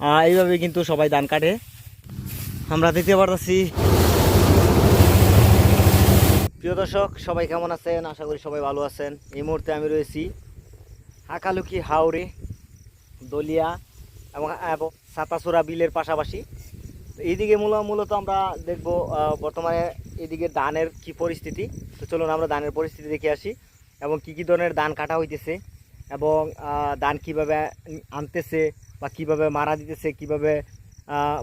এইভাবে কিন্তু সবাই ধান কাটে। আমরা দেখতে পারতেছি। প্রিয় দর্শক, সবাই কেমন আছেন? আশা করি সবাই ভালো আছেন। এই মুহূর্তে আমি রয়েছি হাকালুকি হাওড়ে, দলিয়া এবং এবং সাতাসুরা বিলের পাশাপাশি। এইদিকে মূল, মূলত আমরা দেখব বর্তমানে এদিকে ধানের কি পরিস্থিতি। তো চলুন আমরা ধানের পরিস্থিতি দেখে আসি এবং কি কি ধরনের ধান কাটা হইতেছে এবং ধান কীভাবে আনতেছে বা কীভাবে মারা দিতেছে, কীভাবে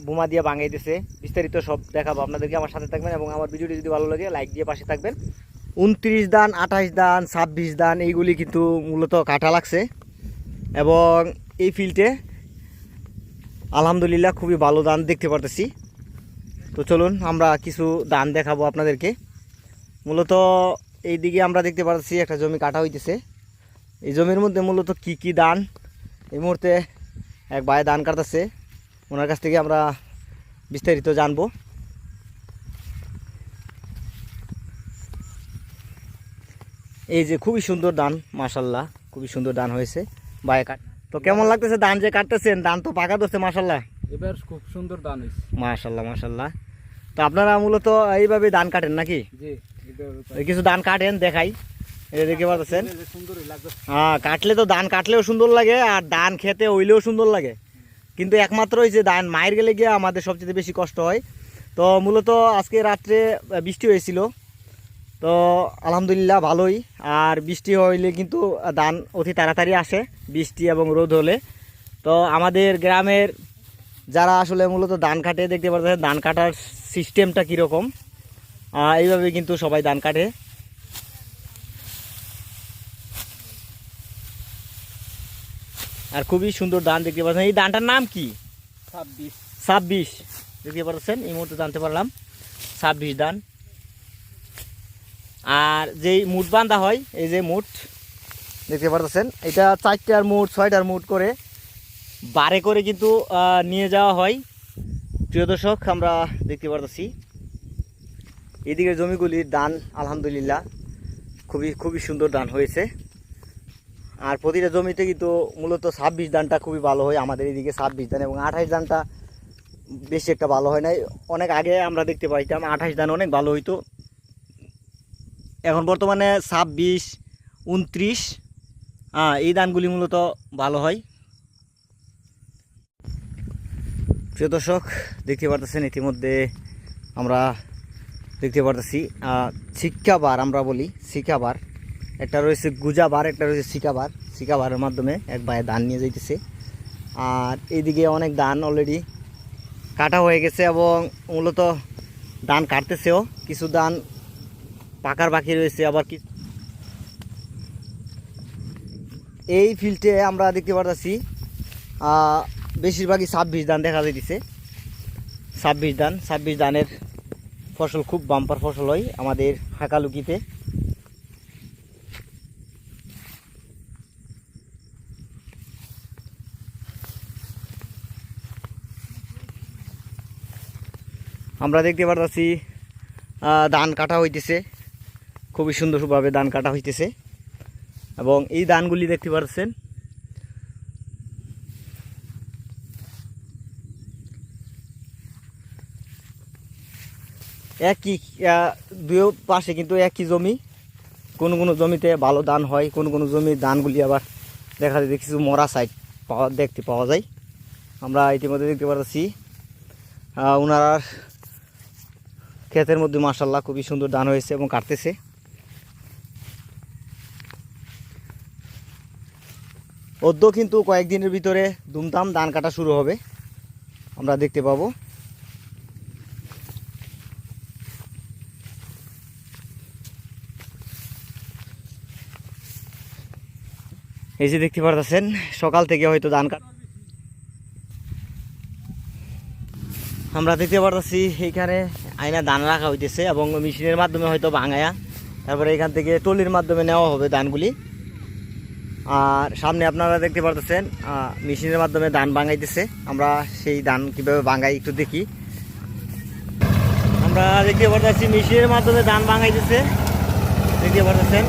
বোমা দিয়ে ভাঙাইতেছে বিস্তারিত সব দেখাবো। আপনাদেরকে আমার সাথে থাকবেন এবং আমার ভিডিওটি যদি ভালো লাগে লাইক দিয়ে পাশে থাকবেন। উনত্রিশ দান আঠাশ দান, ছাব্বিশ দান, এইগুলি কিন্তু মূলত কাটা লাগছে। এবং এই ফিল্ডে আলহামদুলিল্লাহ খুবই ভালো দান দেখতে পারতেছি। তো চলুন আমরা কিছু দান দেখাবো আপনাদেরকে। মূলত এই দিকে আমরা দেখতে পাচ্ছি একটা জমি কাটা হইতেছে। এই জমির মধ্যে মূলত কি কি দান? এই মুহূর্তে এক ভাই দান কাটতেছে ওনার কাছ থেকে আমরা বিস্তারিত জানব। এই যে খুবই সুন্দর দান মাশাল্লাহ খুবই সুন্দর দান হয়েছে। ভাই কাট তো কেমন লাগতেছে ধান যে কাটতেছেন? ধান তো পাকা ধরছে মাশাল্লাহ। এবার খুব সুন্দর দান হয়েছে। মাশাল্লাহ মাশাল্লাহ। তো আপনারা মূলত এইভাবে ধান কাটেন নাকি? কিছু ধান কাটেন দেখাই। এটা দেখতে পাচ্ছেন? হ্যাঁ কাটলে তো ধান কাটলেও সুন্দর লাগে আর ধান খেতে হইলেও সুন্দর লাগে। কিন্তু একমাত্র ওই যে ধান মায়ের গেলে গিয়ে আমাদের সবচেয়ে বেশি কষ্ট হয়। তো মূলত আজকে রাত্রে বৃষ্টি হয়েছিল। তো আলহামদুলিল্লাহ ভালোই। আর বৃষ্টি হইলে কিন্তু ধান অতি তাড়াতাড়ি আসে বৃষ্টি এবং রোদ হলে। তো আমাদের গ্রামের যারা আসলে মূলত ধান কাটে দেখতে পাচ্ছেন ধান কাটার সিস্টেমটা কীরকম। এইভাবে কিন্তু সবাই ধান কাটে। আর খুবই সুন্দর ধান দেখতে পাচ্ছেন। এই ধানটার নাম কি? ছাব্বিশ। ছাব্বিশ। দেখতে পাচ্ছেন এই মুহূর্তে জানতে পারলাম। ছাব্বিশ ধান। আর যেই মুঠ বান্ধা হয় এই যে মুঠ দেখতে পাচ্ছেন এটা চারটার মুঠ ছয়টার মুঠ করে বারে করে কিন্তু নিয়ে যাওয়া হয়। প্রিয় দর্শক আমরা দেখতে পারতেছি। এদিকে জমিগুলির দান আলহামদুলিল্লাহ খুবই খুবই সুন্দর ধান হয়েছে। আর প্রতিটা জমিতে কিন্তু মূলত ছাব্বিশ ধানটা খুবই ভালো হয় আমাদের এদিকে ছাব্বিশ ধান এবং আঠাশ ধানটা বেশি একটা ভালো হয় নাই। অনেক আগে আমরা দেখতে পাইতাম আঠাশ ধান অনেক ভালো হইতো। এখন বর্তমানে ছাব্বিশ, উনত্রিশ হ্যাঁ এই ধানগুলি মূলত ভালো হয়। প্রিয় দর্শক, দেখতে পারতেছেন ইতিমধ্যে আমরা দেখতে পারতেছি শিক্ষাবার আমরা বলি শিক্ষাবার একটা রয়েছে গুজাবার একটা রয়েছে শিকাবার শিকাবারের মাধ্যমে এক ভাই ধান নিয়ে যাইতেছে। আর এইদিকে অনেক ধান অলরেডি কাটা হয়ে গেছে এবং মূলত ধান কাটতেছেও। কিছু ধান পাকার বাকি রয়েছে, আবার কি এই ফিল্ডে আমরা দেখতে পারতেছি বেশিরভাগই ছাব্বিশ ধান দেখা যাইতেছে। ছাব্বিশ ধান, ছাব্বিশ ধানের ফসল খুব বাম্পার ফসল হয় আমাদের হাকালুকিতে। আমরা দেখতে পারতেছি ধান কাটা হইতেছে। খুবই সুন্দরভাবে ধান কাটা হইতেছে। এবং এই ধানগুলি দেখতে পাচ্ছেন একই দুই পাশে কিন্তু একই জমি। কোনো কোনো জমিতে ভালো ধান হয়, কোনো কোনো জমির ধানগুলি আবার দেখা যায় কিছু মরা সাইড পাওয়া, দেখতে পাওয়া যায়। আমরা ইতিমধ্যে দেখতে পাচ্ছি ওনারা ক্ষেতের মধ্যে মাসাল্লাহ খুবই সুন্দর ধান হয়েছে এবং কাটতেছে। অদ্য কিন্তু কয়েকদিনের ভিতরে দুমদাম ধান কাটা শুরু হবে। আমরা দেখতে পাবো। এই যে দেখতে পারতেছেন, সকাল থেকে হয়তো ধান কাট আমরা দেখতে পারতেছি এইখানে আয়না ধান রাখা হইতেছে এবং মেশিনের মাধ্যমে হয়তো ভাঙায়া, তারপরে এখান থেকে টলির মাধ্যমে নেওয়া হবে ধানগুলি আর সামনে আপনারা দেখতে পারতেছেন মেশিনের মাধ্যমে ধান ভাঙাইতেছে। আমরা সেই ধান কীভাবে ভাঙাই একটু দেখি। আমরা দেখতে পারতেছি, মেশিনের মাধ্যমে ধান ভাঙাইতেছে। দেখতে পারতেছেন?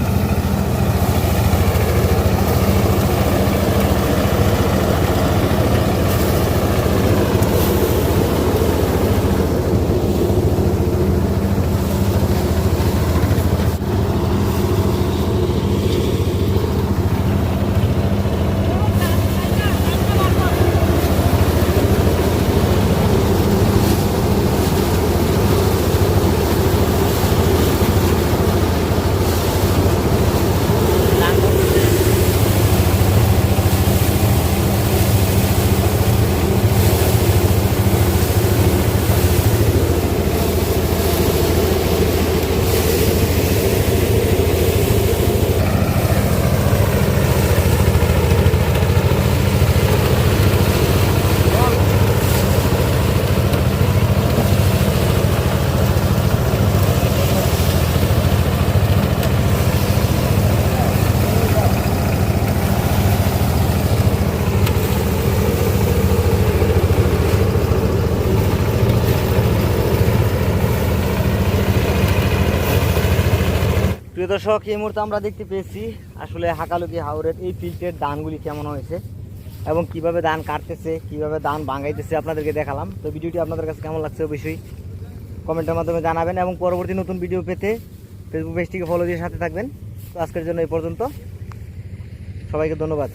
প্রিয় দর্শক, এই মুহূর্তে আমরা দেখতে পেয়েছি আসলে হাকালুকি হাওরের এই ফিল্টের দানগুলি কেমন হয়েছে এবং কীভাবে ধান কাটতেছে, কীভাবে দান ভাঙাইতেছে আপনাদেরকে দেখালাম। তো ভিডিওটি আপনাদের কাছে কেমন লাগছে অবশ্যই কমেন্টের মাধ্যমে জানাবেন এবং পরবর্তী নতুন ভিডিও পেতে ফেসবুক পেজটিকে ফলো দিয়ে সাথে থাকবেন। তো আজকের জন্য এই পর্যন্ত। সবাইকে ধন্যবাদ।